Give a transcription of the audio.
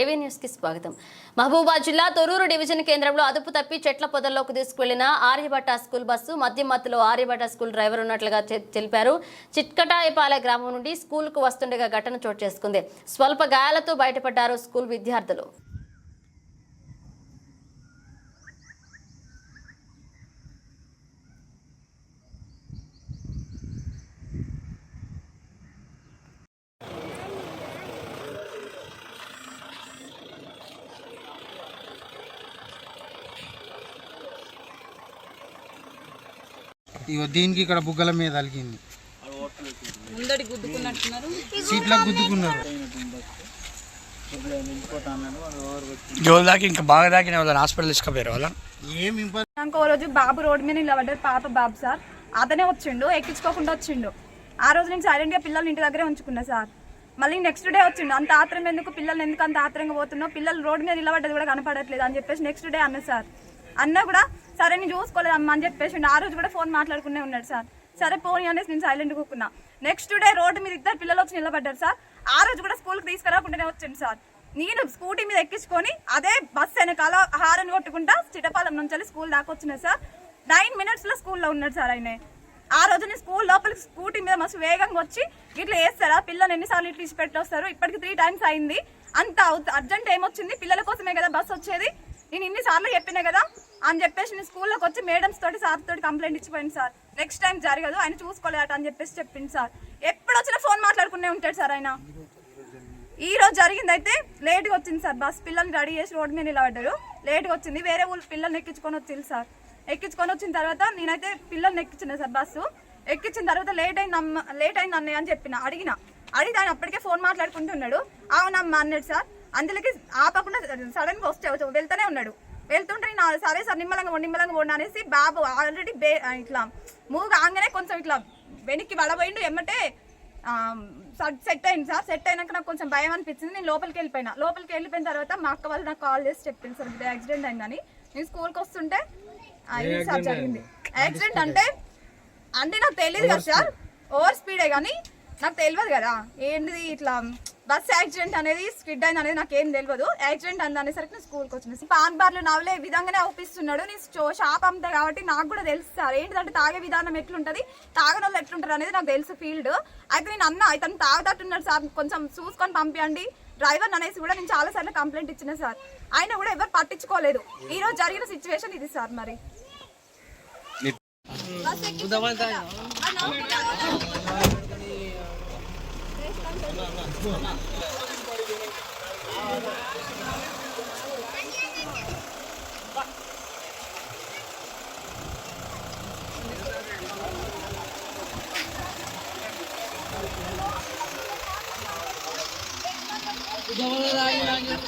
ఏవీ న్యూస్కి స్వాగతం. మహబూబాద్ జిల్లా తొరూరు డివిజన్ కేంద్రంలో అదుపు తప్పి చెట్ల పొదల్లోకి తీసుకువెళ్ళిన ఆర్యభట్ట స్కూల్ బస్సు మధ్య మత్తులో ఆర్యభట్ట స్కూల్ డ్రైవర్ ఉన్నట్లుగా తెలిపారు. చిట్కటాయపాలె గ్రామం నుండి స్కూల్కు వస్తుండగా ఘటన చోటు చేసుకుంది. స్వల్ప గాయాలతో బయటపడ్డారు స్కూల్ విద్యార్థులు. ఇగో దీనికి ఇక్కడ బుగ్గల మీద అలిగింది సీట్లకు గుద్దుకున్నారు. జోలు దాకి ఇంకా బాగా దాకిన వాళ్ళని హాస్పిటల్ తీసుకుపోయారు వాళ్ళ. ఏం ఓ రోజు బాబు రోడ్డు మీద నిలబడ్డాడు పాప బాబు సార్. అతనే వచ్చిండు ఎక్కించుకోకుండా వచ్చిండు. ఆ రోజు నేను సైలెంట్గా పిల్లల్ని ఇంటి దగ్గరే ఉంచుకున్నా సార్. మళ్ళీ నెక్స్ట్ డే వచ్చిండు అంత ఆత్రం ఎందుకు పిల్లల్ని ఎందుకు అంత ఆత్రంగా పోతున్నావు? పిల్లలు రోడ్డు మీద నిలబడ్డది కూడా కనపడట్లేదు అని చెప్పేసి నెక్స్ట్ డే అన్న సార్. అన్న కూడా సరే నేను చూసుకోలేదు అమ్మ అని చెప్పేసి ఆ రోజు కూడా ఫోన్ మాట్లాడుకునే ఉన్నాడు సార్. సరే పోనీ అనేసి నేను సైలెంట్ కూకున్నా. నెక్స్ట్ డే రోడ్డు మీద ఇద్దరు పిల్లలు వచ్చి నిలబడ్డారు సార్. ఆ రోజు కూడా స్కూల్కి తీసుకురాకుండానే వచ్చిండు సార్. నేను స్కూటీ మీద ఎక్కించుకొని అదే బస్ వెనకాల హారన్ కొట్టుకుంటా చిటపాలెం నుంచి స్కూల్ దాకా వచ్చిన సార్. నైన్ మినిట్స్లో స్కూల్లో ఉన్నాడు సార్ ఆయన. ఆ రోజు నేను స్కూల్ లోపలికి స్కూటీ మీద మస్తు వేగంగా వచ్చి ఇట్లా వేస్తారా పిల్లలు ఎన్నిసార్లు ఇట్లా ఇచ్చి పెట్టొస్తారు? ఇప్పటికి త్రీ టైమ్స్ అయింది. అంత అర్జెంట్ ఏమొచ్చింది? పిల్లల కోసమే కదా బస్సు వచ్చేది. నేను ఇన్నిసార్లు చెప్పినా కదా అని చెప్పేసి నేను స్కూల్లోకి వచ్చి మేడమ్స్ తోటి సార్ తోటి కంప్లైంట్ ఇచ్చిపోయింది సార్. నెక్స్ట్ టైం జరగదు ఆయన చూసుకోలేట అని చెప్పేసి చెప్పింది సార్. ఎప్పుడు వచ్చినా ఫోన్ మాట్లాడుకునే ఉంటాడు సార్ ఆయన. ఈ రోజు జరిగింది అయితే లేట్గా వచ్చింది సార్. బస్ పిల్లల్ని రెడీ చేసి రోడ్డు మీద నిలబడ్డాడు. లేట్గా వచ్చింది. వేరే ఊళ్ళు పిల్లల్ని ఎక్కించుకొని వచ్చింది సార్. ఎక్కించుకొని వచ్చిన తర్వాత నేనైతే పిల్లల్ని ఎక్కించిన సార్ బస్సు. ఎక్కించిన తర్వాత లేట్ అయింది అమ్మ లేట్ అయింది అన్నయ్య అని చెప్పిన అడిగిన. అడిగి ఆయన అప్పటికే ఫోన్ మాట్లాడుకుంటున్నాడు అవునమ్మా అన్నాడు సార్. అందులోకి ఆపకుండా సడన్గా వస్తే వెళ్తూనే ఉన్నాడు. వెళ్తుంటే నేను సరే సార్ నిమ్మలంగా నిమ్మలంగా పోండి అనేసి బాబు ఆల్రెడీ బే ఇట్లా మూవ్ కాగానే కొంచెం ఇట్లా వెనక్కి వడబోయిండు ఎమ్మటే సెట్ అయింది సార్. సెట్ అయినాక నాకు కొంచెం భయం అనిపించింది. నేను లోపలికి వెళ్ళిపోయినా. లోపలికి వెళ్ళిపోయిన తర్వాత మా అక్క వాళ్ళు నాకు కాల్ చేసి చెప్పింది సార్ ఇది యాక్సిడెంట్ అయిందని. నేను స్కూల్కి వస్తుంటే ఇది సార్ జరిగింది. యాక్సిడెంట్ అంటే అంటే నాకు తెలియదు కదా సార్. ఓవర్ స్పీడే కానీ నాకు తెలియదు కదా. ఏంటిది ఇట్లా బస్ యాక్సిడెంట్ అనేది స్కిడ్ అయింది అనేది నాకు ఏం తెలియదు యాక్సిడెంట్ అంది అనేసరికి నేను స్కూల్కి వచ్చిన. పాన్ బార్లు నవ్వులే విధంగానే అవుపిస్తున్నాడు నేను షో- షాప్ అమ్ముతా కాబట్టి నాకు కూడా తెలుసు సార్. ఏంటిదంటే తాగే విధానం ఎట్లుంటది తాగని వాళ్ళు ఎట్లుంటారు అనేది నాకు తెలుసు ఫీల్డ్. అయితే నేను అన్న ఇతను తాగుతట్టున్నాడు సార్. కొంచెం చూసుకొని పంపించండి డ్రైవర్ అనేసి కూడా నేను చాలా సార్లు కంప్లైంట్ ఇచ్చిన సార్. ఆయన కూడా ఎవరు పట్టించుకోలేదు. ఈ రోజు జరిగిన సిచ్యువేషన్ ఇది సార్ మరి. Bus Jangan lagi lanjut.